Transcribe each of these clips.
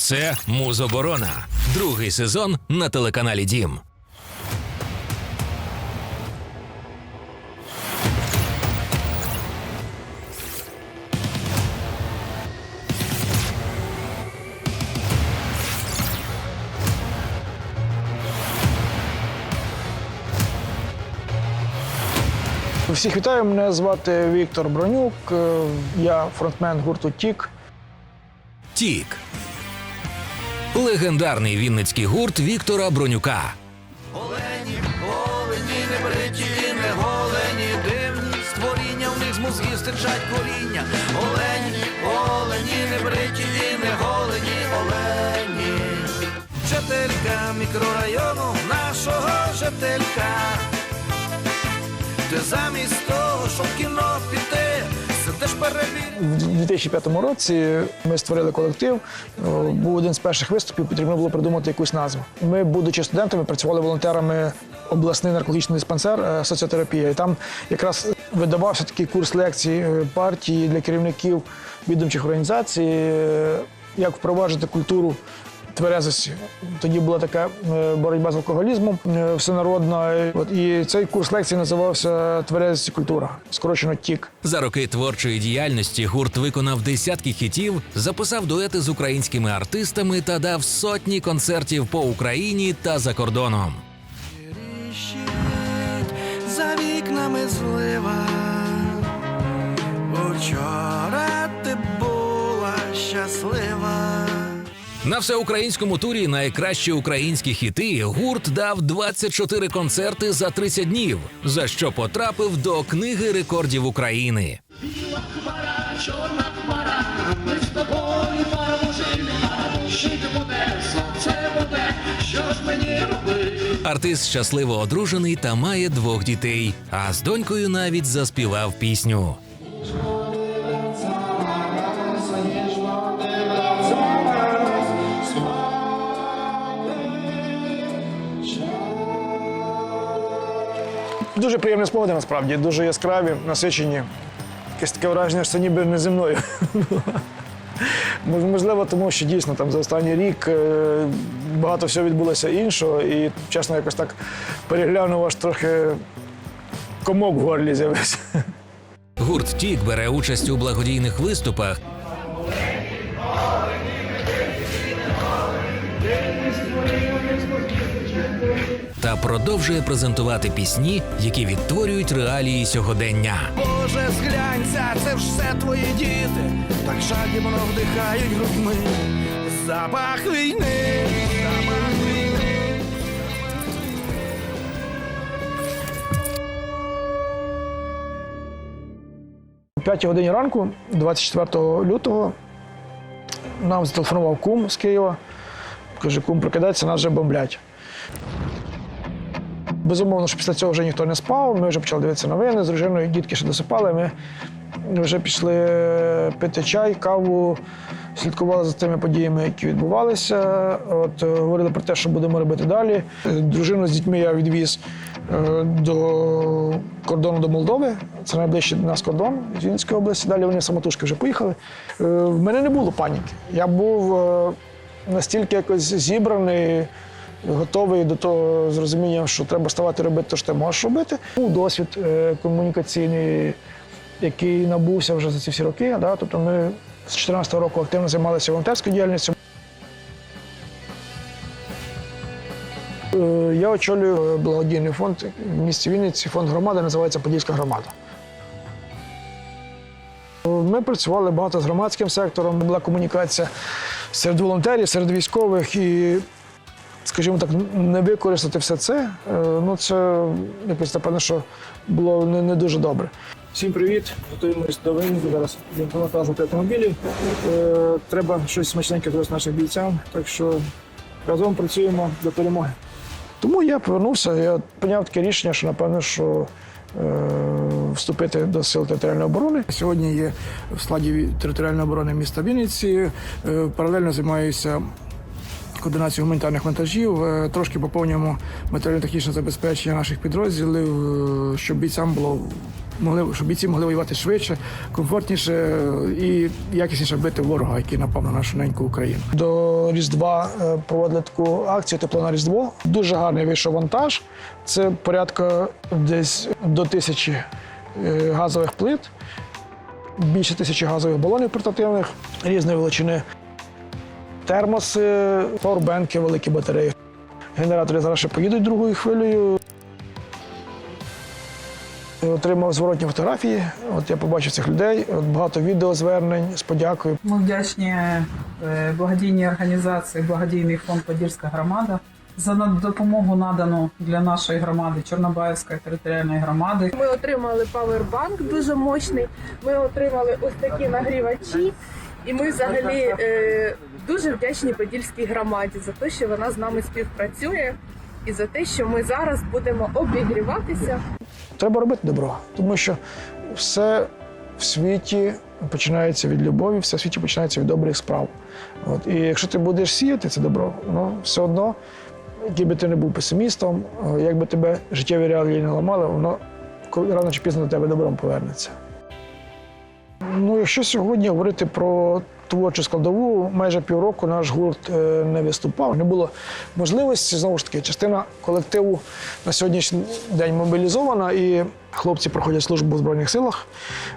Це Музоборона, другий сезон на телеканалі Дім. Всіх вітаю, мене звати Віктор Бронюк. е, Я фронтмен гурту Тік. Тік. Легендарний вінницький гурт Віктора Бронюка. Олені, олені, не бриті, не голені, дивні створіння, в них з мозгів стирчать коріння. Олені, олені, не бриті, не голені, олені. Жителька мікрорайону нашого жителька. Ти замість того, щоб кіно піти, сидиш перебір. У 2005 році ми створили колектив. Е, Був один з перших виступів, потрібно було придумати якусь назву. Ми, будучи студентами, працювали волонтерами обласний наркологічний диспансер е, соціотерапія. І там якраз видавався такий курс лекцій е, партії для керівників відомчих організацій, як впроваджувати культуру тверезості. Тоді була така е, боротьба з алкоголізмом е, всенародна. І От, і цей курс лекцій називався Тверезість і культура, скорочено ТІК. За роки творчої діяльності гурт виконав десятки хітів, записав дуети з українськими артистами та дав сотні концертів по Україні та за кордоном. За вікнами злива. Учора ти була щаслива. На всеукраїнському турі найкращі українські хіти гурт дав 24 концерти за 30 днів, за що потрапив до книги рекордів України. хмара, чорна хмара, ми з тобою поможили, а буде, сонце буде, що ж мені робити? Артист щасливо одружений та має двох дітей. А з донькою навіть заспівав пісню. Дуже приємні спогади насправді, дуже яскраві, насичені. Якесь таке враження, що це ніби не зі мною. Можливо, тому що дійсно там за останній рік е, багато всього відбулося іншого, і чесно, якось так переглянув аж трохи комок в горлі з'явився. Гурт Тік бере участь у благодійних виступах. Та продовжує презентувати пісні, які відтворюють реалії сьогодення. Боже, зглянься, це ж все твої діти, так жадібно вдихають грудьми. Запах війни, запах війни. О 5 годині ранку, 24 лютого, нам зателефонував кум з Києва. Каже, кум, прокидається, нас вже бомблять. Безумовно, що після цього вже ніхто не спав. Ми вже почали дивитися новини з дружиною, дітки ще досипали. Ми вже пішли пити чай, каву, слідкували за тими подіями, які відбувалися. От, е, говорили про те, що будемо робити далі. Е, Дружину з дітьми я відвіз е, до кордону до Молдови. Це найближчий до нас кордон з Вінницької області. Далі вони самотужки вже поїхали. Е, В мене не було паніки. Я був е, настільки якось зібраний, готовий до того з розумінням, що треба ставати робити те, що ти можеш робити. Був досвід е, комунікаційний, який набувся вже за ці всі роки. Да? Тобто ми з 2014 року активно займалися волонтерською діяльністю. Е, Я очолюю благодійний фонд в місті Вінниці, фонд громади, називається Подільська громада. Ми працювали багато з громадським сектором, була комунікація серед волонтерів, серед військових і, скажімо так, не використати все це. е, Ну, це якось напевно, що було не, не дуже добре. Всім привіт! Готуємось до війни. Зараз будемо навантажувати автомобілі. Е, Треба щось смачненьке зараз нашим бійцям, так що разом працюємо до перемоги. Тому я повернувся, я прийняв таке рішення, що напевно, що е, вступити до сил територіальної оборони. Сьогодні є в складі територіальної оборони міста Вінниці. Е, паралельно займаюся координацією гуманітарних вантажів. Е, трошки поповнюємо матеріально-технічне забезпечення наших підрозділів, е, щоб бійцям було могли, щоб бійці могли воювати швидше, комфортніше е, і якісніше бити ворога, який напав на нашу неньку Україну. До Різдва проводили таку акцію Тепло на Різдво. Дуже гарний вийшов вантаж. Це порядка десь до тисячі газових плит, більше тисячі газових балонів портативних різної величини, термоси, пауербенки, великі батареї. Генератори зараз ще поїдуть другою хвилею. Отримав зворотні фотографії. От я побачив цих людей. От багато відеозвернень з подякою. Ми вдячні е, благодійній організації Благодійний фонд Подільська громада за допомогу надану для нашої громади Чорнобаївської територіальної громади. Ми отримали павербанк дуже мощний. Ми отримали ось такі нагрівачі. І ми взагалі е, дуже вдячні Подільській громаді за те, що вона з нами співпрацює, і за те, що ми зараз будемо обігріватися. Треба робити добро, тому що все в світі починається від любові, все в світі починається від добрих справ. От. І якщо ти будеш сіяти це добро, ну все одно, який би ти не був песимістом, е, як би тебе життєві реалії не ламали, воно рано чи пізно до тебе добром повернеться. Ну, якщо сьогодні говорити про творчу складову, майже півроку наш гурт е, не виступав. Не було можливості. Знову ж таки, частина колективу на сьогоднішній день мобілізована, і хлопці проходять службу в Збройних силах.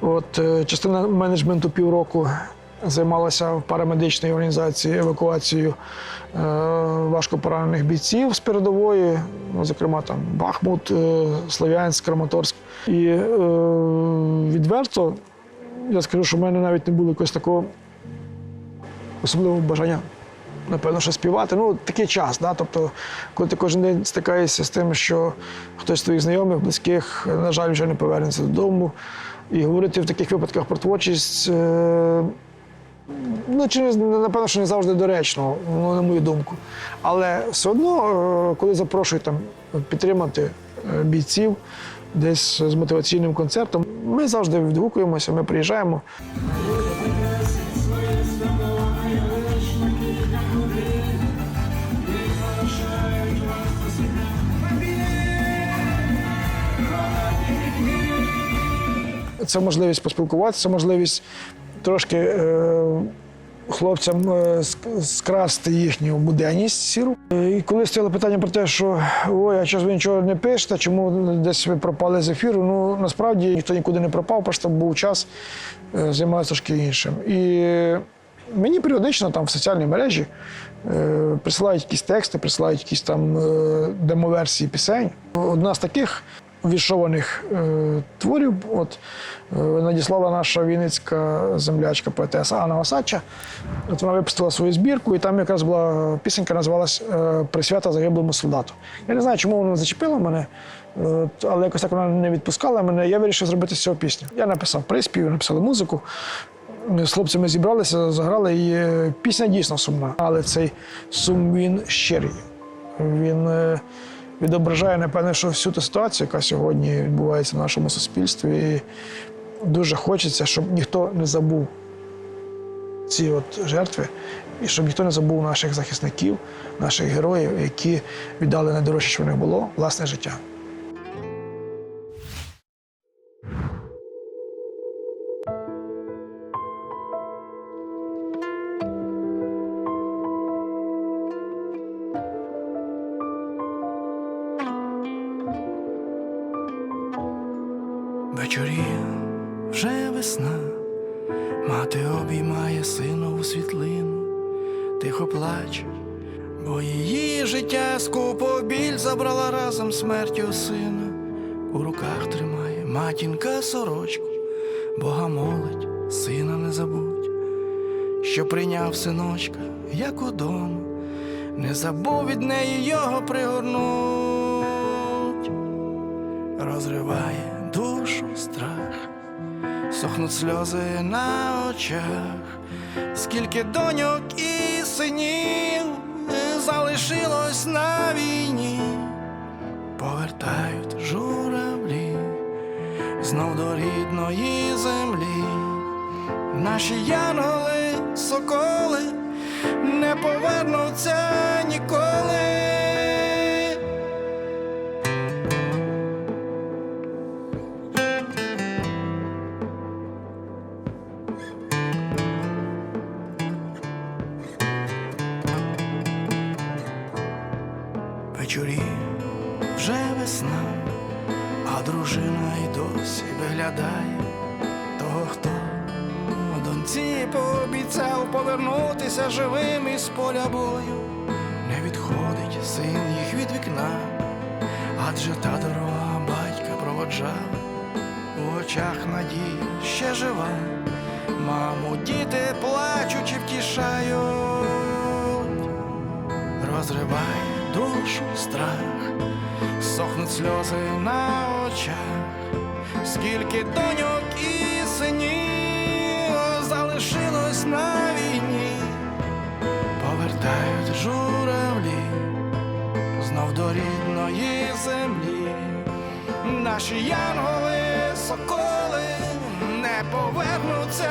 От е, частина менеджменту півроку займалася в парамедичній організації евакуацією е, важкопоранених бійців з передової, ну, зокрема там Бахмут, Слов'янськ, Краматорськ. І відверто я скажу, що в мене навіть не було якогось такого особливого бажання, напевно, що співати. Ну, такий час, да? тобто, коли ти кожен день стикаєшся з тим, що хтось з твоїх знайомих, близьких, на жаль, вже не повернеться додому. І говорити в таких випадках про творчість, е, ну, чи напевно, що не завжди доречно, ну, на мою думку. Але все одно, е, коли запрошують там підтримати е, бійців десь з мотиваційним концертом, ми завжди відгукуємося, ми приїжджаємо. Це можливість поспілкуватися, можливість трошки е, хлопцям е, скрасти їхню буденність сіру. Е, І коли стояло питання про те, що ой, а чого ви нічого не пишете, чому десь ви пропали з ефіру? Ну насправді ніхто нікуди не пропав, просто був час е, займатися трошки іншим. І мені періодично там в соціальній мережі е, присилають якісь тексти, присилають якісь там е, демоверсії пісень. Одна з таких віршованих е, творів от, е, надіслала наша вінницька землячка поетеса Анна Осадча. От вона випустила свою збірку, і там якраз була пісенька, називалась е, Присвята загиблому солдату. Я не знаю, чому вона зачепила мене, е, але якось так вона не відпускала мене. Я вирішив зробити з цього пісню. Я написав приспів, написали музику. Ми з хлопцями зібралися, заграли, і е, пісня дійсно сумна. Але цей сум він щирий. Він е, відображає, напевне, що всю ту ситуацію, яка сьогодні відбувається в нашому суспільстві. І дуже хочеться, щоб ніхто не забув ці от жертви, і щоб ніхто не забув наших захисників, наших героїв, які віддали найдорожче, що в них було, власне життя. Життя скупо біль забрала разом смертю сина. У руках тримає матінка сорочку, Бога молить, сина не забудь, що прийняв синочка, як удома, не забув від неї його пригорнуть. Розриває душу страх, сохнуть сльози на очах, скільки доньок і синів залишилось на війні, повертають журавлі знов до рідної землі, наші янголи, соколи не повернуться ніколи. Повернутися живим із поля бою. Не відходить син їх від вікна, адже та дорога батька проводжала, у очах надія ще жива. Маму, діти плачучи втішають, розриває душу страх, сохнуть сльози на очах, скільки доньок і рідної землі. Наші янголи, соколи не повернуться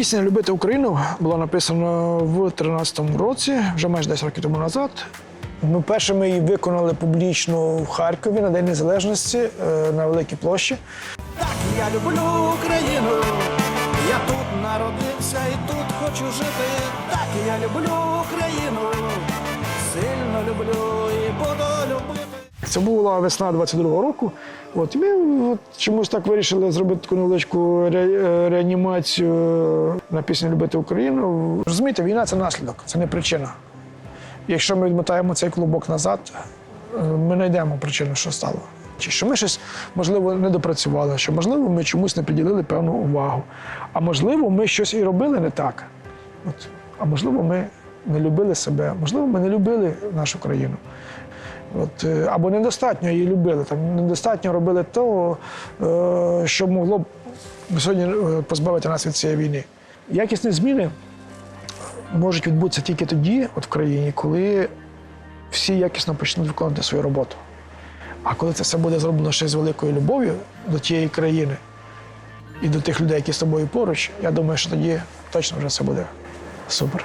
Пісня Любити Україну була написана в 13-му році, вже майже 10 років тому назад. Ми першими її виконали публічно в Харкові на День Незалежності е, на Великій площі. Так я люблю Україну, я тут народився і тут хочу жити. Так я люблю Україну, сильно люблю і буду. Це була весна 22-го року. От, ми от, чомусь так вирішили зробити таку невеличку ре- е, реанімацію на пісню Любити Україну. Розумієте, війна це наслідок, це не причина. Якщо ми відмотаємо цей клубок назад, е, ми знайдемо причину, що стало. Чи що ми щось, можливо, не допрацювали, що, можливо, ми чомусь не приділили певну увагу. А можливо, ми щось і робили не так. От. А можливо, ми не любили себе, можливо, ми не любили нашу країну. От, е, або недостатньо її любили, там недостатньо робили того, е, що могло б сьогодні е, позбавити нас від цієї війни. Якісні зміни можуть відбутися тільки тоді, от в країні, коли всі якісно почнуть виконувати свою роботу. А коли це все буде зроблено ще з великою любов'ю до тієї країни і до тих людей, які з тобою поруч, я думаю, що тоді точно вже все буде супер.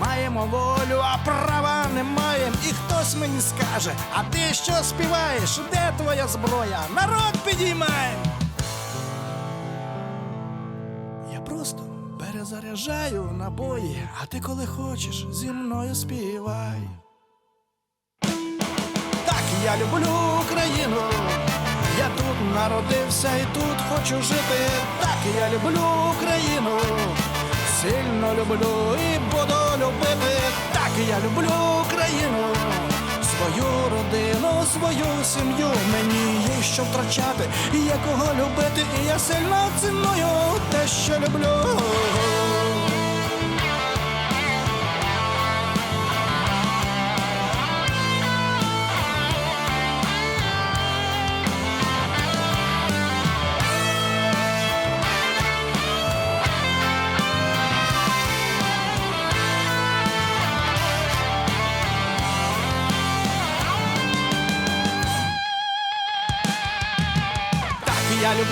Маємо волю, а права не маємо. І хтось мені скаже, а ти що співаєш? Де твоя зброя? Народ підіймай! Я просто перезаряджаю набої, а ти коли хочеш зі мною співай. Так я люблю Україну, я тут народився і тут хочу жити. Так я люблю Україну, сильно люблю і буду любити. Так я люблю Україну, свою родину, свою сім'ю. Мені є що втрачати, і є кого любити, і я сильно ціную те, що люблю.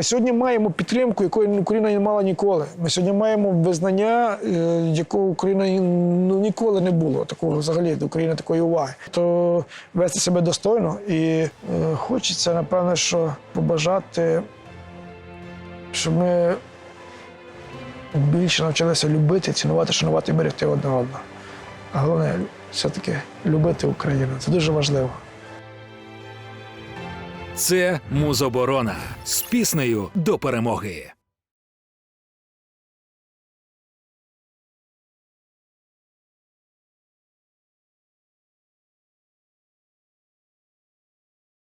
Ми сьогодні маємо підтримку, якої Україна не мала ніколи. Ми сьогодні маємо визнання, е, якого Україна ну, ніколи не було. Такого взагалі до України такої уваги. То вести себе достойно і е, хочеться, напевно, що побажати, щоб ми більше навчилися любити, цінувати, шанувати і берегти одне одного. А головне, все-таки любити Україну. Це дуже важливо. Це Музоборона з піснею до перемоги.